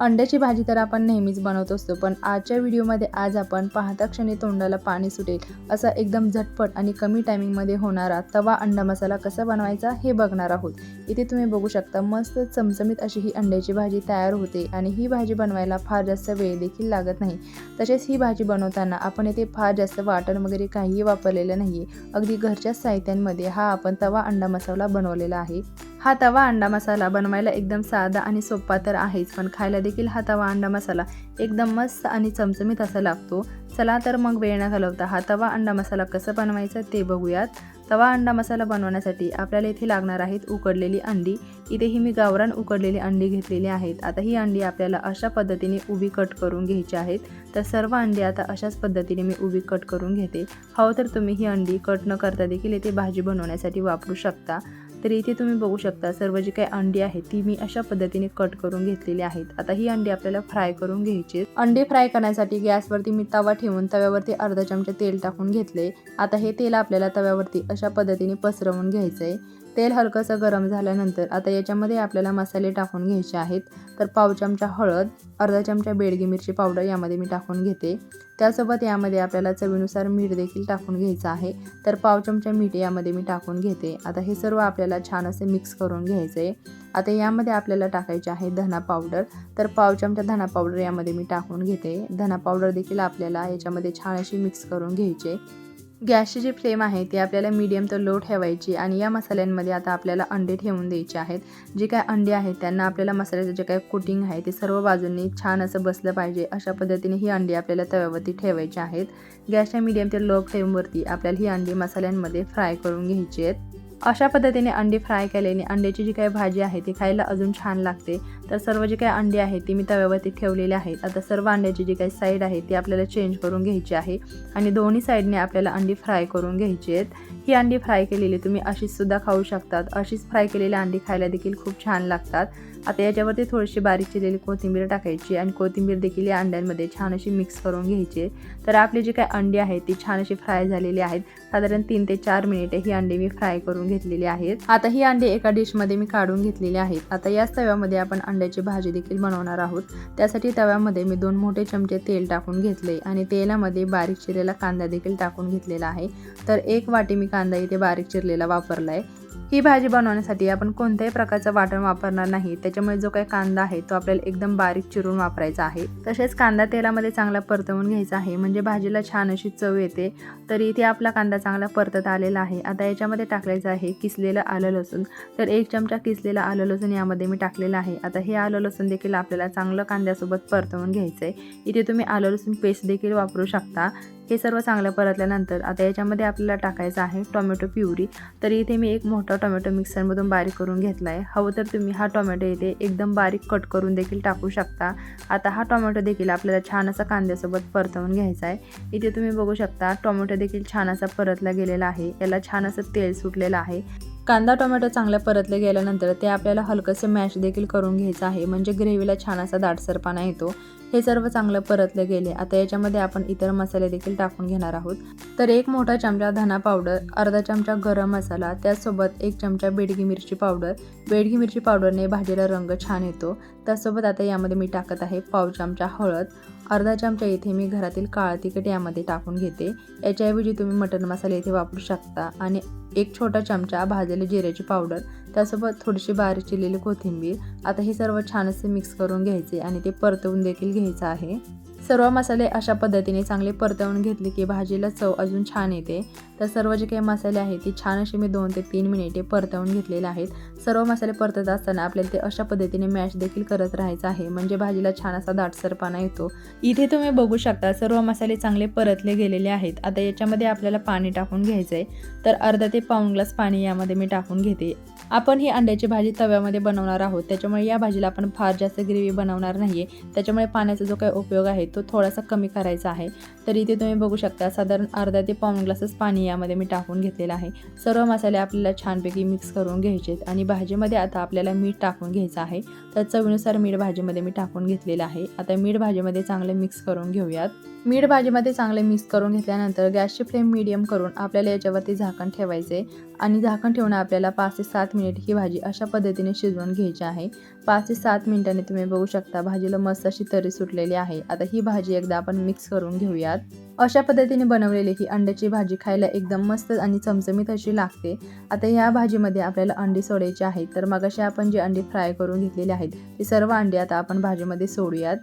अंड्याची भाजी तर आपण नेहमीच बनवत असतो पण आजच्या व्हिडिओमध्ये आज आपण पाहता क्षणी तोंडाला पाणी सुटेल असा एकदम झटपट आणि कमी टायमिंगमध्ये होणारा तवा अंडा मसाला कसा बनवायचा हे बघणार आहोत. इथे तुम्ही बघू शकता मस्त चमचमीत अशी ही अंड्याची भाजी तयार होते आणि ही भाजी बनवायला फार जास्त वेळ देखील लागत नाही. तसेच ही भाजी बनवताना आपण इथे फार जास्त वाटण वगैरे काहीही वापरलेलं नाही अगदी घरच्या साहित्यांमध्ये हा आपण तवा अंडा मसाला बनवलेला आहे. हा तवा अंडा मसाला बनवायला एकदम साधा आणि सोपा तर आहेच पण खायला देखील हा तवा अंडा मसाला एकदम मस्त आणि चमचमीत असा लागतो. चला तर मग वेळ न घालवता हा तवा अंडा मसाला कसं बनवायचा ते बघूयात. तवा अंडा मसाला बनवण्यासाठी आपल्याला इथे लागणार आहेत उकडलेली अंडी. इथेही मी गावरान उकडलेली अंडी घेतलेली आहेत. आता ही अंडी आपल्याला अशा पद्धतीने उभी कट करून घ्यायची आहेत. तर सर्व अंडी आता अशाच पद्धतीने मी उभी कट करून घेते. हवं तर तुम्ही ही अंडी कट न करता देखील इथे भाजी बनवण्यासाठी वापरू शकता. तर इथे तुम्ही बघू शकता सर्व जी काही अंडी आहेत ती मी अशा पद्धतीने कट करून घेतलेली आहेत. आता ही अंडी आपल्याला फ्राय करून घ्यायची अंडी फ्राय करण्यासाठी गॅसवरती मी तवा ठेवून तव्यावरती अर्धा चमचा तेल टाकून घेतले. आता हे तेल आपल्याला तव्यावरती अशा पद्धतीने पसरवून घ्यायचं आहे तेल हलकंसं गरम झाल्यानंतर आता याच्यामध्ये आपल्याला मसाले टाकून घ्यायचे आहेत. तर पाव चमचा हळद अर्धा चमचा बेडगी मिरची पावडर यामध्ये मी टाकून घेते. त्यासोबत यामध्ये आपल्याला चवीनुसार मीठ देखील टाकून घ्यायचं आहे. तर पाव चमचा मीठ यामध्ये मी टाकून घेते. आता हे सर्व आपल्याला छान असे मिक्स करून घ्यायचं आहे आता यामध्ये आपल्याला टाकायचे आहे धना पावडर. तर पाव चमचा धना पावडर यामध्ये मी टाकून घेते. धना पावडर देखील आपल्याला याच्यामध्ये छान अशी मिक्स करून घ्यायचे. गॅसची जी फ्लेम आहे ती आपल्याला मीडियम तर लो ठेवायची आणि या मसाल्यांमध्ये आता आपल्याला अंडे ठेवून द्यायचे आहेत. जे काय अंडे आहेत त्यांना आपल्याला मसाल्याचं जे काय कोटिंग आहे ते सर्व बाजूंनी छान असं बसलं पाहिजे. अशा पद्धतीने ही अंडी आपल्याला तव्यावरती ठेवायची आहेत. गॅसच्या मीडियम ते लो फ्लेमवरती आपल्याला ही अंडी मसाल्यांमध्ये फ्राय करून घ्यायची आहेत. अशा पद्धतीने अंडी फ्राय केल्याने अंड्याची जी काही भाजी आहे ती खायला अजून छान लागते. तर सर्व जी काही अंडी आहेत ती मी तव्यावरती ठेवलेली आहेत. आता सर्व अंड्याची जी काही साईड आहे ती आपल्याला चेंज करून घ्यायची आहे आणि दोन्ही साईडने आपल्याला अंडी फ्राय करून घ्यायची आहेत. ही अंडी फ्राय केलेली तुम्ही अशीच सुद्धा खाऊ शकतात. अशीच फ्राय केलेली अंडी खायला देखील खूप छान लागतात. आता याच्यावरती थोडीशी बारीक चिरलेली कोथिंबीर टाकायची आणि कोथिंबीर देखील या अंड्यांमध्ये छान अशी मिक्स करून घ्यायची तर आपली जी काही अंडी आहेत ती छान अशी फ्राय झालेली आहेत. साधारण तीन ते चार मिनिटे ही अंडी मी फ्राय करून घेतलेली आहेत. आता ही अंडी एका डिशमध्ये मी काढून घेतलेली आहेत. आता याच तव्यामध्ये आपण अंड्याची भाजी देखील बनवणार आहोत. त्यासाठी तव्यामध्ये मी दोन मोठे चमचे तेल टाकून घेतले आणि तेलामध्ये बारीक चिरलेला कांदा देखील टाकून घेतलेला आहे. तर एक वाटी मी कांदा इथे बारीक चिरलेला वापरला आहे ही भाजी बनवण्यासाठी आपण कोणत्याही प्रकारचं वाटण वापरणार नाही. त्याच्यामुळे जो काही कांदा आहे तो आपल्याला एकदम बारीक चिरून वापरायचा आहे. तसेच कांदा तेलामध्ये चांगला परतवून घ्यायचा आहे. म्हणजे भाजीला छान अशी चव येते. तर इथे आपला कांदा चांगला परतत आलेला आहे. आता याच्यामध्ये टाकायचं आहे किसलेलं आलं लसूण. तर एक चमचा किसलेलं आलं लसूण यामध्ये मी टाकलेलं आहे. आता हे आलं लसूण देखील आपल्याला चांगलं कांद्यासोबत परतवून घ्यायचं आहे इथे तुम्ही आलं लसूण पेस्ट देखील वापरू शकता. हे सर्व चांगलं परतल्यानंतर आता याच्यामध्ये आपल्याला टाकायचं आहे टोमॅटो प्युरी. तर इथे मी एक मोठा टोमॅटो मिक्सरमधून बारीक करून घेतला आहे हवं तर तुम्ही हा टोमॅटो इथे एकदम बारीक कट करून देखील टाकू शकता. आता हा टोमॅटो देखील आपल्याला छान असा कांद्यासोबत परतवून घ्यायचा आहे. इथे तुम्ही बघू शकता टोमॅटो देखील छान असा परतला गेलेला आहे. याला छान असं तेल सुटलेलं आहे. कांदा टोमॅटो चांगल्या परतले गेल्यानंतर ते आपल्याला हलकंसं मॅश देखील करून घ्यायचं आहे. म्हणजे ग्रेव्हीला छान असा दाटसरपणा येतो. हे सर्व चांगलं परतले गेले. आता याच्यामध्ये आपण इतर मसाले देखील टाकून घेणार आहोत. तर एक मोठा चमचा धना पावडर अर्धा चमचा गरम मसाला त्याचसोबत एक चमचा बेडगी मिरची पावडर. बेडगी मिरची पावडरने भाजीला रंग छान येतो. त्यासोबत आता यामध्ये मी टाकत आहे पाव चमचा हळद. अर्धा चमचा इथे मी घरातील काळा तिखट यामध्ये टाकून घेते. याच्याऐवजी तुम्ही मटन मसाले इथे वापरू शकता. आणि एक छोटा चमचा भाजलेली जिऱ्याची पावडर त्यासोबत थोडीशी बारीक चिरलेली कोथिंबीर. आता हे सर्व छान असे मिक्स करून घ्यायचे आणि ते परतवून देखील घ्यायचं आहे. सर्व मसाले अशा पद्धतीने चांगले परतवून घेतले की भाजीला चव अजून छान येते. तर सर्व जे काही मसाले आहेत ते छान असे मी दोन ते तीन मिनिटे परतवून घेतलेले आहेत. सर्व मसाले परतत असताना आपल्याला ते अशा पद्धतीने मॅश देखील करत राहायचं आहे. म्हणजे भाजीला छान असा दाटसरपणा येतो. इथे तुम्ही बघू शकता सर्व मसाले चांगले परतले गेलेले आहेत. आता याच्यामध्ये आपल्याला पाणी टाकून घ्यायचं आहे तर अर्धा ते पाऊण ग्लास पाणी यामध्ये मी टाकून घेते. आपण ही अंड्याची भाजी तव्यामध्ये बनवणार आहोत. त्याच्यामुळे या भाजीला आपण फार जास्त ग्रेव्ही बनवणार नाही आहे त्याच्यामुळे पाण्याचा जो काही उपयोग आहे तो थोडासा कमी करायचा आहे. तर इथे तुम्ही बघू शकता साधारण अर्धा ते पाऊण ग्लासच पाणी यामध्ये मी टाकून घेतलेलं आहे. सर्व मसाले आपल्याला छानपैकी मिक्स करून घ्यायचे आहेत आणि भाजीमध्ये आता आपल्याला मीठ टाकून घ्यायचं आहे. तर चवीनुसार मीठ भाजीमध्ये मी टाकून घेतलेलं आहे. आता मीठ भाजीमध्ये चांगले मिक्स करून घेऊयात. मीठ भाजीमध्ये चांगले मिक्स करून घेतल्यानंतर गॅसची फ्लेम मीडियम करून आपल्याला याच्यावरती झाकण ठेवायचे आणि झाकण ठेवणं आपल्याला पाच ते सात मिनिट ही भाजी अशा पद्धतीने शिजवून घ्यायची आहे. पाच ते सात मिनिटांनी तुम्ही बघू शकता भाजीला मस्त अशी तरी सुटलेली आहे. आता ही भाजी एकदा आपण मिक्स करून घेऊयात. अशा पद्धतीने बनवलेली ही अंड्याची भाजी खायला एकदम मस्त आणि चमचमीत अशी लागते. आता या भाजीमध्ये आपल्याला अंडी सोडायची आहेत. तर मगाशी आपण जी अंडी फ्राय करून घेतलेली आहेत ती सर्व अंडी आता आपण भाजीमध्ये सोडूयात.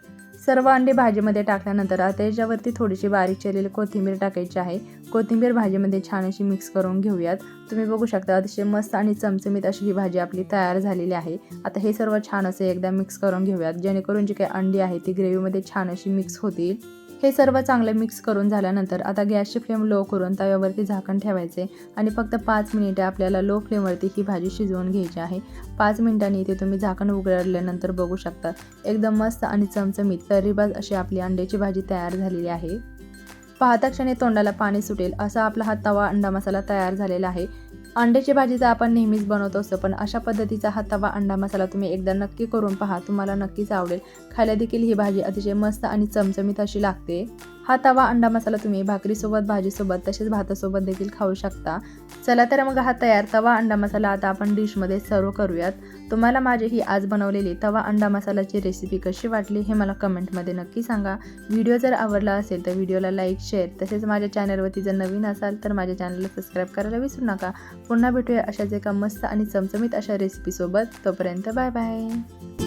सर्व अंडे भाजीमध्ये टाकल्यानंतर आता याच्यावरती थोडीशी बारीक चिरलेली कोथिंबीर टाकायची आहे. कोथिंबीर भाजीमध्ये छान अशी मिक्स करून घेऊयात. तुम्ही बघू शकता अतिशय मस्त आणि चमचमीत अशी ही भाजी आपली तयार झालेली आहे. आता हे सर्व छान असे एकदा मिक्स करून घेऊयात. जेणेकरून जी काही अंडी आहे ती ग्रेव्हीमध्ये छान अशी मिक्स होतील. हे सर्व चांगले मिक्स करून झाल्यानंतर आता गॅसची फ्लेम लो करून तव्यावरती झाकण ठेवायचे आणि फक्त पाच मिनिटे आपल्याला लो फ्लेमवरती ही भाजी शिजवून घ्यायची आहे. पाच मिनिटांनी इथे तुम्ही झाकण उघडल्यानंतर बघू शकता. एकदम मस्त आणि चमचमीत तर्रीबाज अशी आपली अंड्याची भाजी तयार झालेली आहे. पाहता क्षणी तोंडाला पाणी सुटेल असा आपला हा तवा अंडा मसाला तयार झालेला आहे. अंड्याची भाजी तर आपण नेहमीच बनवत असतो पण अशा पद्धतीचा हा तवा अंडा मसाला तुम्ही एकदा नक्की करून पहा. तुम्हाला नक्कीच आवडेल. खायला देखील ही भाजी अतिशय मस्त आणि चमचमीत अशी लागते. हा तवा अंडा मसाला तुम्ही भाकरीसोबत भाजीसोबत तसेच भातासोबत देखील खाऊ शकता. चला तर मग हा तयार तवा अंडा मसाला आता आपण डिशमध्ये सर्व करूयात. तुम्हाला माझी ही आज बनवलेली तवा अंडा मसालाची रेसिपी कशी वाटली हे मला कमेंटमध्ये नक्की सांगा. व्हिडिओ जर आवडला असेल तर व्हिडिओला लाईक शेअर तसेच माझ्या चॅनलवरती जर नवीन असाल तर माझ्या चॅनलला सबस्क्राईब करायला विसरू नका. पुन्हा भेटूया अशाच एका मस्त आणि चमचमीत अशा रेसिपीसोबत तोपर्यंत बाय बाय